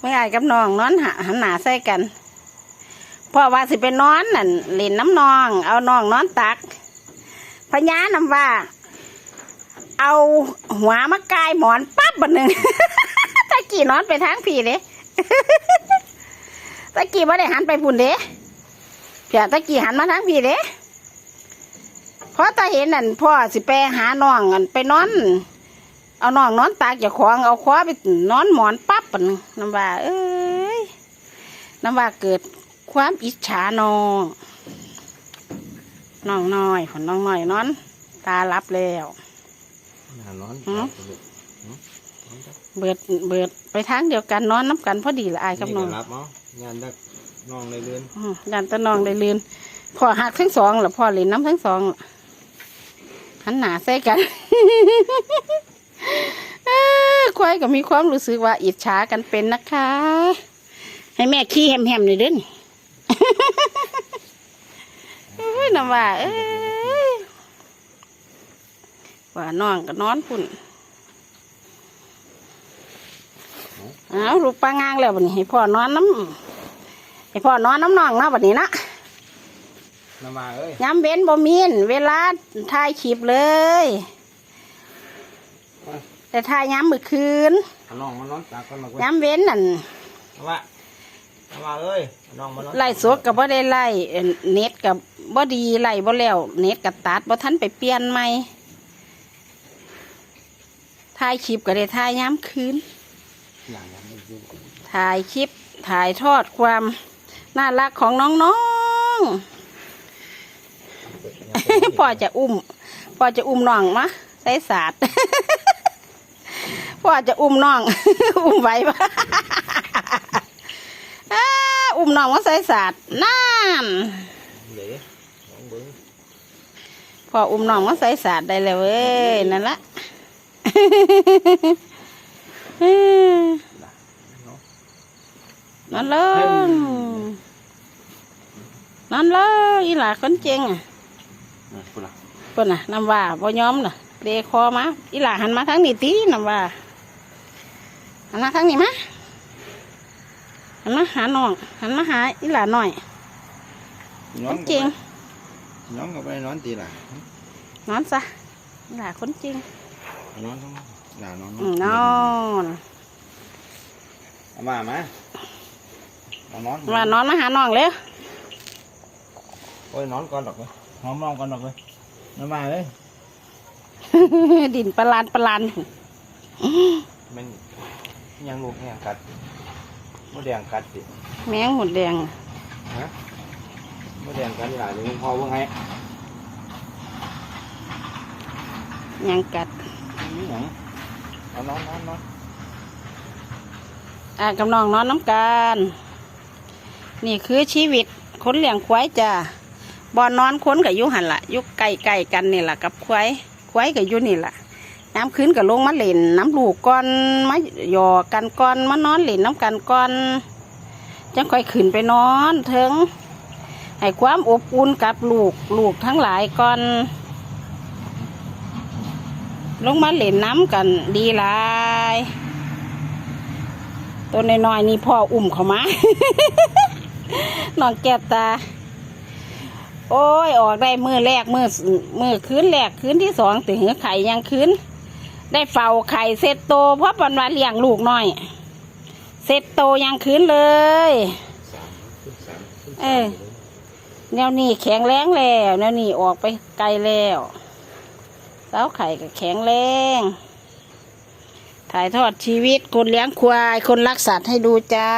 ไม่อายกับน้องนอนหาหันหนาใส่กันพ่อว่าสิไปนอนนั่นเล่นน้ำนอง เอาน้องนอนตักพญานำว่า เอาหัวมากายหมอนปั๊บบันหนึ่งตะกี้นอนไปทางพี่เด้ตะกี้ไม่ได้หันไปพุ่นเด้เพียตะกี้หันมาทางพี่เด้เพราะตาเห็นนั่นพ่อสิไปหาน้องอันไปนอน เอาน้องนอนตากเจ้าของเอาคว้าไปนอนหมอนปั๊บปะนึงน้ำว่าเอ้ยน้ำว่าเกิดความอิจฉาน้องน้องน้อยผนน้องน้อยนอน ตารับแล้วหานอนหือเบิดเบิดไปทางเดียวกันนอนน้ำกันพอดีละอายกับน้องนี่รับเนาะงานดักน้องในเรือนอืมยันตะน้องได้ลืนพ่อหักทั้งสองล่ะพ่อเล่นน้ำทั้งสองล่ะหันหนาใส่กันเอ้อ ควายก็มีความรู้สึกว่าอิจฉากันเป็นนะคะ ให้แม่ขี้แฮมๆหน่อยเด้นเอ้ยน้ำว่าเอ้ยว่าน้องก็นอนพุ่นเอาลูกปลางางแล้วบัดนี้ให้พ่อนอนน้ำให้พ่อนอนน้ำน้องเนาะบัดนี้นะน้ำมาเอ้ยย้ำเว้นบ่มีนเวลาถ่ายคลิปเลย แต่ถ่ายย้ำมือคืนเอาน้องมานอนตากกันมาก่อนย้ำเว้นนั่นน้ำมาน้ำมาเอ้ยเอาน้องมานอนไล่สดกับบ่ได้ไล่เอิ่นเน็ตกับบ่ดีไล่บ่แล้วเน็ตกับตัดบ่ทันไปเปลี่ยนใหม่ถ่ายคลิปก็ได้ถ่ายย้ำคืนอย่างนั้นไม่ยุ่งถ่ายคลิปถ่ายทอดความน่ารักของน้องๆพ่อจะอุ้มพ่อจะอุ้มน้องมาใส่ศาสตร์ พ่อจะอุ้มน้อง อุ้มไหวปะอ้าอุ้มน้องมาใส่ศาสตร์นั่นเดี๋ยวลองเบิ้งพ่ออุ้มน้องมาใส่ศาสตร์ได้แล้วเว้ยนั่นละเนาะนั่นเลยนั่นเลยอีหลาคนเจงอะนี่คุณล่ะเพิ่นน่ะน้ำว่าบ่ยอมน่ะเดคอมาอีหลาหันมาทางนี้ตีน้ำว่า หันมาทางนี้มาหันมาหาน้องหันมาหาอีหลาหน่อยน้คองนเจงน้องก็ไปนอนตีล่ะนอนซะอีหลาคนเจงนอนต้องอย่านอนอืมนอนเอามามาเอานอนว่านอนมาหาน้องเลยโอ้ยนอนก่อนดอกเลยหอมน้องก่อนดอกเลยน้ำมาเลยดินประหลานประหลานมัน ยังลูกยังกัดมดแดงกัดสิแมงหมดแดงฮะมดแดงกัดนี่ล่ะเดี๋ยวพอเพิ่งให้ยังกัดนี่หยังเอานอนนอนนอนอ่ากับน้องนอนน้ำกันนี่คือชีวิตคนเลี้ยงควายจ้าบอนนอนคนกับยุหันละอยุไก่ไก่กันนี่แหละกับควายควายกับยุนี่แหละ น้ำคืนกับลงมาเล่นน้ำลูกก่อนมาหยอกกันก่อนมานอนเล่นน้ำกันก่อนจังค่อยขึ้นไปนอนถึงให้ความอบอุ่นกับลูกลูกทั้งหลายก่อน ลงมาเล่นน้ำกันดีหลายตัวน้อยๆนี่พ่ออุ้มเขามาน้องแก้วตา โอ้ย ออกได้มือแรกมือมือคืนแรกคืนที่สองถึงไข่ยังคืน ได้เฝ้าไข่เซตโตเพราะปันว่าเลี้ยงลูกน้อย เซตโตยังคืนเลยสามขึ้นสามขึ้นเอสามอแนวนี้แข็งแรงแล้วแนวนี้ออกไปไกลแล้วเต้าไข่ก็แข็งแรงถ่ายทอดชีวิตคนเลี้ยงควาย คนรักสัตว์ให้ดูจ้า